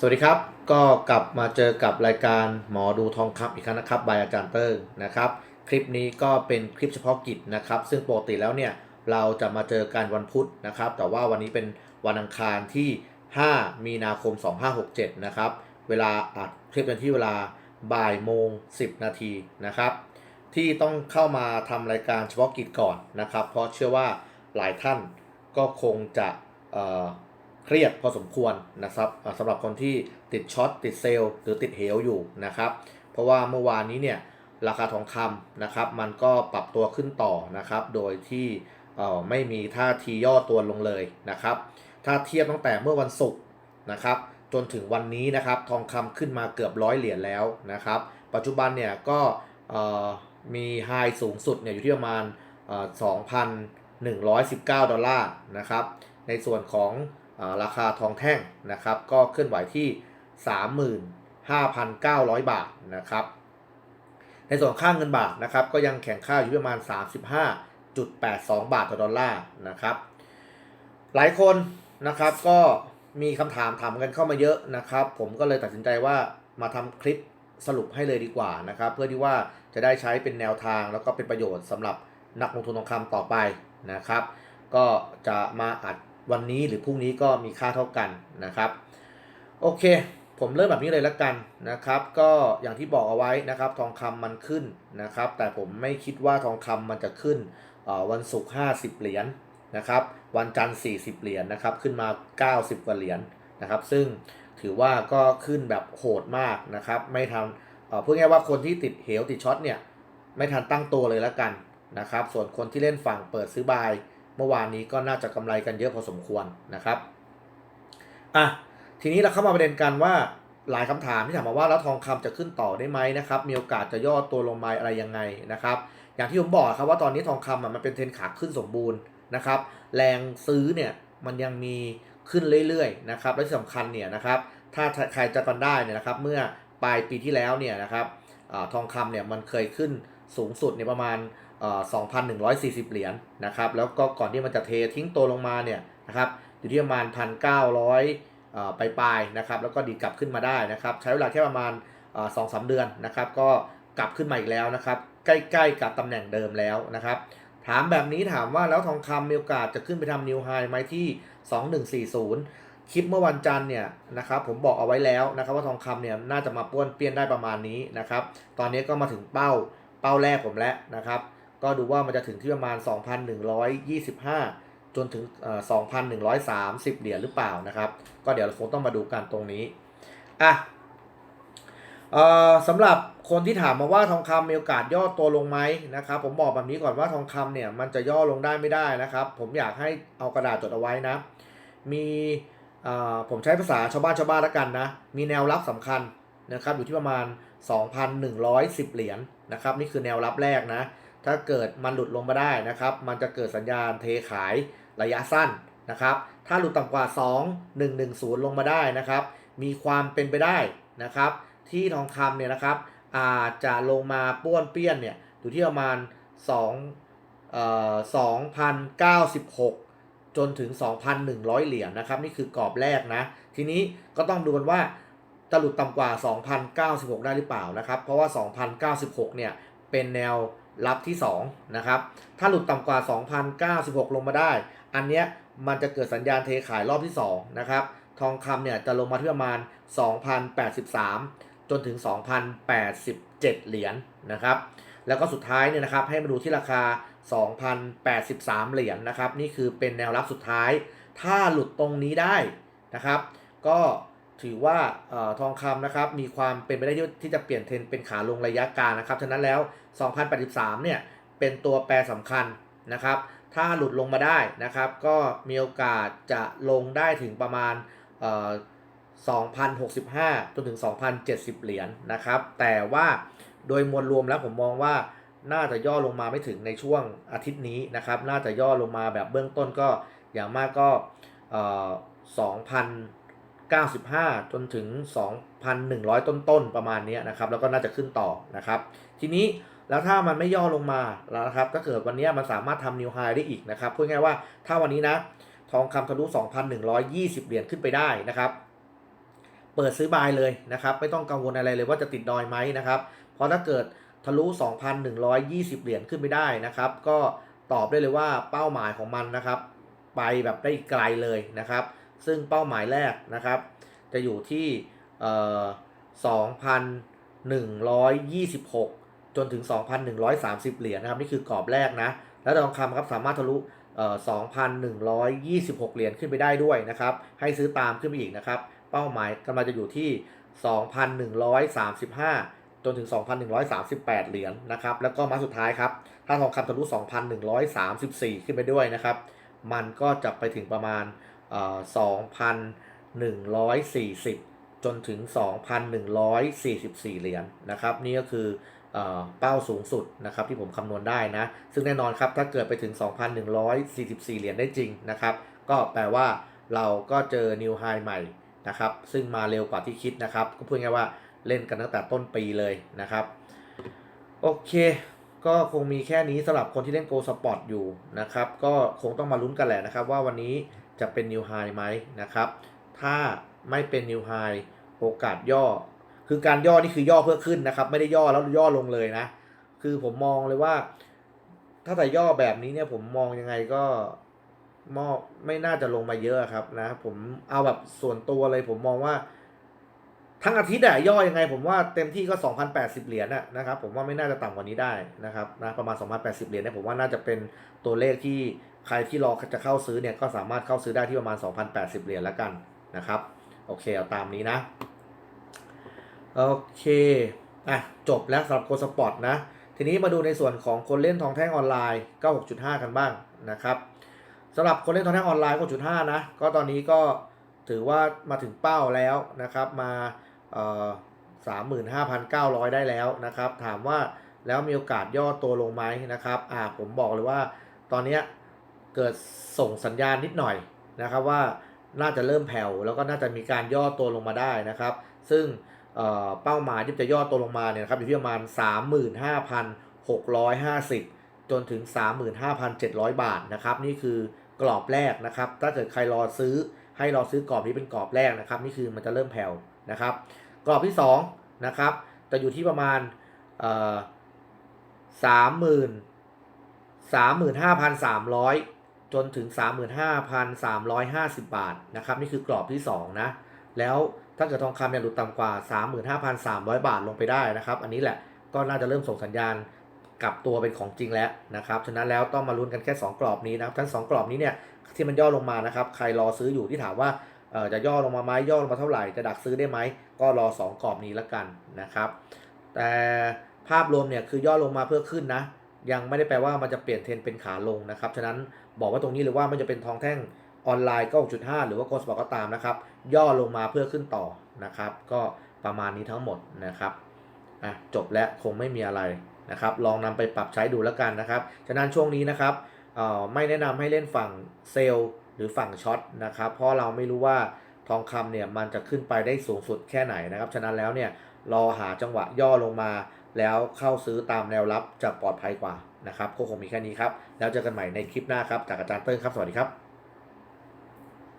สวัสดีครับ ก็กลับมาเจอกับรายการหมอดูทองคำอีกครั้งนะครับบายอาจารย์เติ้งนะครับ คลิปนี้ก็เป็นคลิปเฉพาะกิจนะครับ ซึ่งปกติแล้วเนี่ยเราจะมาเจอกันวันพุธนะครับ แต่ว่าวันนี้เป็นวันอังคารที่ 5 มีนาคม 2567 นะครับ เวลาอัดคลิปกันที่เวลาบ่ายโมง 10 นาทีนะครับ ที่ต้องเข้ามาทำรายการเฉพาะกิจก่อนนะครับ เพราะเชื่อว่าหลายท่านก็คงจะ เครียดพอสมควรนะครับสำหรับคนที่ติดช็อตติดเซลล์หรือติดเหวอยู่นะครับ เพราะว่าเมื่อวานนี้เนี่ยราคาทองคำนะครับมันก็ปรับตัวขึ้นต่อนะครับ โดยที่ไม่มีท่าทีย่อตัวลงเลยนะครับ ถ้าเทียบตั้งแต่เมื่อวันศุกร์นะครับจนถึงวันนี้นะครับทองคำขึ้นมาเกือบร้อยเหรียญแล้วนะครับ ปัจจุบันเนี่ยก็มีไฮสูงสุดเนี่ยอยู่ที่ประมาณเอ่อ2,119 ดอลลาร์นะครับ ในส่วนของ ราคาทองแท่งนะครับ ก็เคลื่อนไหวที่ 35,900 บาทนะครับ ในส่วนค่างเงินบาทนะครับ ก็ยังแข่งค่าอยู่ประมาณ 35.82 บาทต่อดอลลาร์นะครับ หลายคนนะครับก็มีคำถามถามกันเข้ามาเยอะนะครับ ผมก็เลยตัดสินใจว่ามาทำคลิปสรุปให้เลยดีกว่านะครับ เพื่อที่ว่าจะได้ใช้เป็นแนวทางแล้วก็เป็นประโยชน์สำหรับนักลงทุนทองคำต่อไปนะครับ ก็จะมาอัด วันนี้หรือพรุ่งนี้ก็มีค่าเท่ากันนะครับโอเค ผมเริ่มแบบนี้เลยละกันนะครับ ก็อย่างที่บอกเอาไว้นะครับ ทองคำมันขึ้นนะครับ แต่ผมไม่คิดว่าทองคำมันจะขึ้นวันศุกร์50 เหรียญนะครับ วันจันทร์40 เหรียญนะครับ ขึ้นมา 90 กว่าเหรียญนะครับ ซึ่งถือว่าก็ขึ้นแบบโหดมากนะครับ ไม่ทันเอ่อพูดง่ายว่าคนที่ติดเหวติดช็อตเนี่ย ไม่ทันตั้งตัวเลยละกันนะครับ ส่วนคนที่เล่นฝั่งเปิดซื้อบาย เมื่อวานนี้ก็น่าจะกำไรกันเยอะพอสมควรนะครับอะทีนี้เราเข้ามาประเด็นกันว่าหลายคำถามที่ถามมาว่าแล้วทองคำจะขึ้นต่อได้ไหมนะครับมีโอกาสจะย่อตัวลงมาอะไรยังไงนะครับ อย่างที่ผมบอกครับว่าตอนนี้ทองคำอะมันเป็นเทรนขาขึ้นสมบูรณ์นะครับ แรงซื้อเนี่ยมันยังมีขึ้นเรื่อยๆนะครับและที่สำคัญเนี่ยนะครับถ้าใครจะกันได้เนี่ยนะครับเมื่อปลายปีที่แล้วเนี่ยนะครับอทองคำเนี่ยมันเคยขึ้นสูงสุดในประมาณ 2,140 เหรียญนะครับ แล้วก็ก่อนที่มันจะเททิ้งตัวลงมาเนี่ยนะครับอยู่ที่ประมาณ 1,900ไปปลายๆนะครับ แล้วก็ดีกลับขึ้นมาได้นะครับ ใช้เวลาแค่ประมาณสองสาเดือนนะครับ ก็กลับขึ้นมาอีกแล้วนะครับ ใกล้ๆกับตำแหน่งเดิมแล้วนะครับ ถามแบบนี้ถามว่าแล้วทองคำมีโอกาสจะขึ้นไปทำนิวไฮไหมที่ 2140 คลิปเมื่อวันจันทร์เนี่ยนะครับผมบอกเอาไว้แล้วนะครับว่าทองคำเนี่ยน่าจะมาป้วนเปี้ยนได้ประมาณนี้นะครับ ตอนนี้ก็มาถึงเป้าเป้าแรกผมแล้วนะครับ ก็ดูว่ามันจะถึงที่ประมาณ 2,125 จนถึงเอ่อ2,130 เหรียญหรือเปล่านะครับ ก็เดี๋ยวเราคงต้องมาดูกันตรงนี้ อะสำหรับคนที่ถามมาว่าทองคำมีโอกาสย่อตัวลงไหมนะครับ ผมบอกแบบนี้ก่อนว่าทองคำเนี่ยมันจะย่อลงได้ไม่ได้นะครับ ผมอยากให้เอากระดาษจดเอาไว้นะ มีอ่อผมใช้ภาษาชาวบ้านชาวบ้านแล้วกันนะ มีแนวรับสำคัญนะครับอยู่ที่ประมาณ 2,110 เหรียญนะครับ นี่คือแนวรับแรกนะ ถ้าเกิดมันหลุดลงมาได้นะครับ มันจะเกิดสัญญาณเทขายระยะสั้นนะครับ ถ้าหลุดต่ำกว่า 2 1 1 0 ลงมาได้นะครับ มีความเป็นไปได้นะครับ ที่ทองคำเนี่ยนะครับ อาจจะลงมาป้วนเปี้ยนเนี่ยอยู่ที่ประมาณ2เอ่อ2,096 จนถึง 2,100 เหรียญนะครับ นี่คือกรอบแรกนะ ทีนี้ก็ต้องดูกันว่าจะหลุดต่ำกว่า 2,096 ได้หรือเปล่านะครับ เพราะว่า 2,096 เนี่ยเป็นแนว รับที่ 2 นะครับ ถ้าหลุดต่ำกว่า 2,096 ลงมาได้ อันเนี้ยมันจะเกิดสัญญาณเทขายรอบที่ 2 นะครับ ทองคำเนี่ยจะลงมาที่ประมาณ 2,083 จนถึง 2,087 เหรียญนะครับ แล้วก็สุดท้ายเนี่ยนะครับให้มาดูที่ราคา 2,083 เหรียญนะครับ นี่คือเป็นแนวรับสุดท้าย ถ้าหลุดตรงนี้ได้นะครับ ก็ ถือว่าออทองคำนะครับมีความเป็นไปได้ที่ที่จะเปลี่ยนเทรนเป็นขาลงระยะกลางนะครับฉะนั้นแล้ว 2,083 เนี่ยเป็นตัวแปรสำคัญนะครับ ถ้าหลุดลงมาได้นะครับ ก็มีโอกาสจะลงได้ถึงประมาณ2,065 จนถึง 2,070 เหรียญนะครับ แต่ว่าโดยมวลรวมแล้วผมมองว่าน่าจะย่อลงมาไม่ถึงในช่วงอาทิตย์นี้นะครับ น่าจะย่อลงมาแบบเบื้องต้นก็อย่างมากก็เ95 จนถึง 2,100 ต้นๆ ประมาณนี้นะครับ แล้วก็น่าจะขึ้นต่อนะครับ ทีนี้แล้วถ้ามันไม่ย่อลงมาแล้วนะครับ ถ้าเกิดวันนี้มันสามารถทำนิวไฮได้อีกนะครับ พูดง่ายว่าถ้าวันนี้นะ ทองคำทะลุ 2,120 เหรียญขึ้นไปได้นะครับ เปิดซื้อบายเลยนะครับ ไม่ต้องกังวลอะไรเลยว่าจะติดดอยไหมนะครับ เพราะถ้าเกิดทะลุ 2,120 เหรียญขึ้นไปได้นะครับ ก็ตอบได้เลยว่าเป้าหมายของมันนะครับ ไปแบบได้ไกลเลยนะครับ ซึ่งเป้าหมายแรกนะครับ จะอยู่ที่เอ่อ2,126 จนถึง 2,130 เหรียญนะครับ นี่คือกรอบแรกนะ แล้วทองคำครับสามารถทะลุเอ่อ2,126 เหรียญขึ้นไปได้ด้วยนะครับ ให้ซื้อตามขึ้นไปอีกนะครับ เป้าหมายกำลังจะอยู่ที่ 2,135 จนถึง 2,138 เหรียญนะครับ แล้วก็มาสุดท้ายครับ ถ้าทองคำทะลุ 2,134 ขึ้นไปด้วยนะครับ มันก็จะไปถึงประมาณ 2,140 จนถึง 2,144 เหรียญนะครับ นี่ก็คือเอเป้าสูงสุดนะครับที่ผมคำนวณได้นะ ซึ่งแน่นอนครับถ้าเกิดไปถึง 2,144 เหรียญได้จริงนะครับ ก็แปลว่าเราก็เจอนิวไฮใหม่นะครับ ซึ่งมาเร็วกว่าที่คิดนะครับ ก็พูดง่ายว่าเล่นกันตั้งแต่ต้นปีเลยนะครับ โอเค ก็คงมีแค่นี้สำหรับคนที่เล่นโกสปอร์ตอยู่นะครับ ก็คงต้องมาลุ้นกันแหละนะครับว่าวันนี้ จะเป็นนิวไฮไหมนะครับ ถ้าไม่เป็นนิวไฮโอกาสย่อ คือการย่อนี่คือย่อเพื่อขึ้นนะครับ ไม่ได้ย่อแล้วย่อลงเลยนะ คือผมมองเลยว่า ถ้าแต่ย่อแบบนี้เนี่ยผมมองยังไงก็มอไม่น่าจะลงมาเยอะครับนะ ผมเอาแบบส่วนตัวเลยผมมองว่า ทั้งอาทิตย์อะย่อยังไง ผมว่าเต็มที่ก็ 2,080 เหรียญอะนะครับ ผมว่าไม่น่าจะต่ำกว่านี้ได้นะครับนะประมาณ 2,080 เหรียญเนี่ยผมว่าน่าจะเป็นตัวเลขที่ ใครที่รอจะเข้าซื้อเนี่ยก็สามารถเข้าซื้อได้ที่ประมาณ 2,080 เหรียญแล้วกันนะครับ โอเคเอาตามนี้นะ โอเคอะจบแล้วสำหรับโคสปอร์ตนะ ทีนี้มาดูในส่วนของคนเล่นทองแท่งออนไลน์ 96.5 กันบ้างนะครับสำหรับคนเล่นทองแท่งออนไลน์9.5นะ ก็ตอนนี้ก็ถือว่ามาถึงเป้าแล้วนะครับ มาเอ่อ35,900ได้แล้วนะครับ ถามว่าแล้วมีโอกาสย่อตัวลงไหมนะครับ อ่าผมบอกเลยว่าตอนเนี้ย เกิดส่งสัญญาณนิดหน่อยนะครับว่าน่าจะเริ่มแผ่วแล้วก็น่าจะมีการย่อตัวลงมาได้นะครับ ซึ่งเเป้าหมายที่จะย่อตัวลงมาเนี่ยนะครับอยู่ที่ประมาณ 35,650 จนถึง 35,700 บาทนะครับ นี่คือกรอบแรกนะครับ ถ้าเกิดใครรอซื้อให้รอซื้อกรอบนี้เป็นกรอบแรกนะครับ นี่คือมันจะเริ่มแผ่วนะครับ กรอบที่2นะครับจะอยู่ที่ประมาณสามหมื่นสามหมื่นห้าพันสามร้อย จนถึงสามหมื่นห้าพันสามร้อยห้าสิบบาทนะครับนี่คือกรอบที่ 2 นะ แล้วถ้าเกิดทองคำเนี่ยหลุดต่ำกว่า 35,300 บาทลงไปได้นะครับ อันนี้แหละก็น่าจะเริ่มส่งสัญญาณกลับตัวเป็นของจริงแล้วนะครับฉะนั้นแล้วต้องมาลุ้นกันแค่ 2 กรอบนี้นะครับทั้ง 2 กรอบนี้เนี่ยที่มันย่อลงมานะครับใครรอซื้ออยู่ที่ถามว่าจะย่อลงมาไหมย่อลงมาเท่าไหร่จะดักซื้อได้ไหมก็รอ 2 กรอบนี้แล้วกันนะครับแต่ภาพรวมเนี่ยคือย่อลงมาเพื่อขึ้นนะยังไม่ได้แปลว่ามันจะเปลี่ยนเทรนเป็นขาลงนะครับฉะนั้น บอกว่าตรงนี้เลยว่ามันจะเป็นทองแท่งออนไลน์ก็ 6.5 หรือว่าโกลสปอร์ตก็ตามนะครับ ย่อลงมาเพื่อขึ้นต่อนะครับ ก็ประมาณนี้ทั้งหมดนะครับอะจบแล้วคงไม่มีอะไรนะครับ ลองนำไปปรับใช้ดูแล้วกันนะครับ ฉะนั้นช่วงนี้นะครับเอ่อไม่แนะนำให้เล่นฝั่งเซลล์หรือฝั่งช็อตนะครับ เพราะเราไม่รู้ว่าทองคำเนี่ยมันจะขึ้นไปได้สูงสุดแค่ไหนนะครับ ฉะนั้นแล้วเนี่ยรอหาจังหวะย่อลงมา แล้วเข้าซื้อตามแนวรับจะปลอดภัยกว่า นะครับก็คงมีแค่นี้ครับ แล้วเจอกันใหม่ในคลิปหน้าครับจากอาจารย์เติ้งครับ สวัสดีครับ